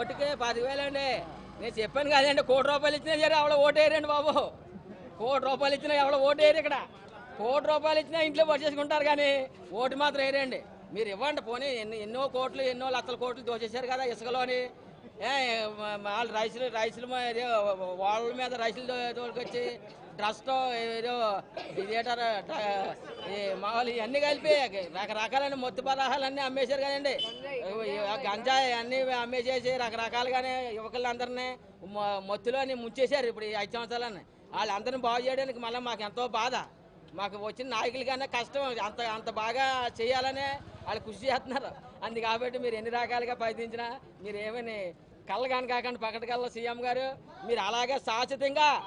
ఓటుకే పదివేలు అండి. నేను చెప్పాను కదండి కోటి రూపాయలు ఇచ్చినా సరే ఎవడ ఓటేయరండి బాబు. కోటి రూపాయలు ఇచ్చినా ఎవడ ఓటేయరు ఇక్కడ. కోటి రూపాయలు ఇచ్చినా ఇంట్లో పట్టేసుకుంటారు కానీ ఓటు మాత్రం వేయరండి. మీరు ఇవ్వండి పోనీ ఎన్నో కోట్లు ఎన్నో లక్షల కోట్లు దోచేశారు కదా ఇసుకలోని. వాళ్ళు రైసులు రైసులు ఏదో వాళ్ళ మీద రైసులు తోలుకొచ్చి డ్రస్తో ఏదో థియేటర్ మామూలు ఇవన్నీ కలిపి రకరకాలైన మొత్తు పదార్థాలన్నీ అమ్మేశారు కదండి. గంజాయి అన్నీ అమ్మేసేసి రకరకాలుగానే యువకులందరినీ మొత్తులోని ముంచేశారు ఇప్పుడు ఈ ఐదు సంవత్సరాలని వాళ్ళందరినీ బాగు చేయడానికి మళ్ళీ మాకు ఎంతో బాధ. మాకు వచ్చిన నాయకులకన్నా కష్టం. అంత అంత బాగా చేయాలనే వాళ్ళు కృషి చేస్తున్నారు. అందు కాబట్టి మీరు ఎన్ని రకాలుగా ప్రయత్నించినా మీరు ఏమని కళ్ళగాని కాకుండా పక్కన కళ్ళ సీఎం గారు మీరు అలాగే శాశ్వతంగా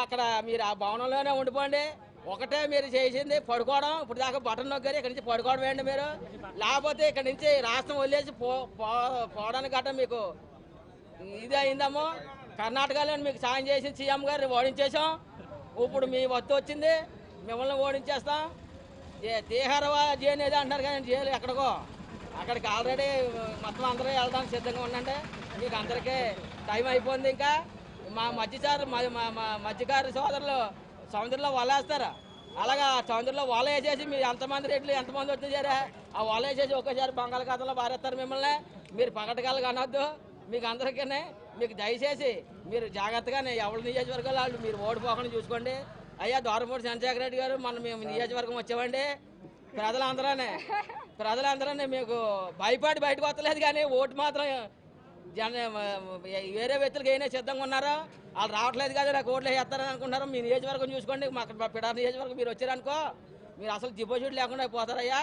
అక్కడ మీరు ఆ భవనంలోనే ఉండిపోండి. ఒకటే మీరు చేసింది పడుకోవడం. ఇప్పుడు దాకా బటన్ నొక్కారు. ఇక్కడ నుంచి పడుకోవడం వేయండి మీరు? లేకపోతే ఇక్కడ నుంచి రాష్ట్రం వదిలేసి పో పో- పోవడానికి గట్రా మీకు ఇది అయిందమ్మో. కర్ణాటకలో మీకు సాయం చేసి సీఎం గారు ఓడించేసాం ఇప్పుడు మీ వత్తు వచ్చింది. మిమ్మల్ని ఓడించేస్తాం. తీహారవా జైలు ఏదో అంటున్నారు కానీ జైలు ఎక్కడికో. అక్కడికి ఆల్రెడీ మొత్తం అందరూ వెళ్ళడానికి సిద్ధంగా ఉండండి. మీకు అందరికీ టైం అయిపోయింది ఇంకా. మా మధ్యచారు మా మా- మా మధ్యకారు సోదరులు సముద్రంలో వలేస్తారు. అలాగా సముద్రంలో వల వేసేసి మీరు ఎంతమంది రేట్లు ఎంతమంది వచ్చేసారా ఆ వల వేసేసి ఒకేసారి బంగాళాఖాతంలో బారేస్తారు మిమ్మల్ని. మీరు పగటగాలు అనొద్దు మీకు అందరికీ మీకు దయచేసి మీరు జాగ్రత్తగానే ఎవరి నియోజకవర్గాలు వాళ్ళు మీరు ఓడిపోకుండా చూసుకోండి. అయ్యా దోరపూడి చంద్రశేఖర రెడ్డి గారు మనం మేము నియోజకవర్గం వచ్చామండి. ప్రజలందరూనే ప్రజలందరూనే మీకు భయపడి బయటకు వస్తలేదు కానీ ఓటు మాత్రం జన వేరే వ్యక్తులకు అయినా సిద్ధంగా ఉన్నారో? వాళ్ళు రావట్లేదు కదా నాకు ఓట్లు వేస్తారని అనుకుంటున్నారు. మీ నియోజకవర్గం చూసుకోండి. మాకు మా పిడారి నియోజకవర్గం మీరు వచ్చారనుకో మీరు అసలు డిపాజిట్ లేకుండా పోతారయ్యా.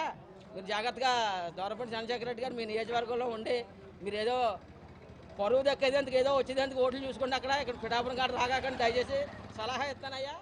మీరు జాగ్రత్తగా దూరపడి చంద్రశేఖర రెడ్డి గారు మీ నియోజకవర్గంలో ఉండి మీరు ఏదో పరువు దక్కేందుకు ఏదో వచ్చేందుకు ఓట్లు చూసుకోండి అక్కడ. ఇక్కడ పిఠాపురం కాడ రాగాకండి దయచేసి సలహా ఇస్తానయ్యా.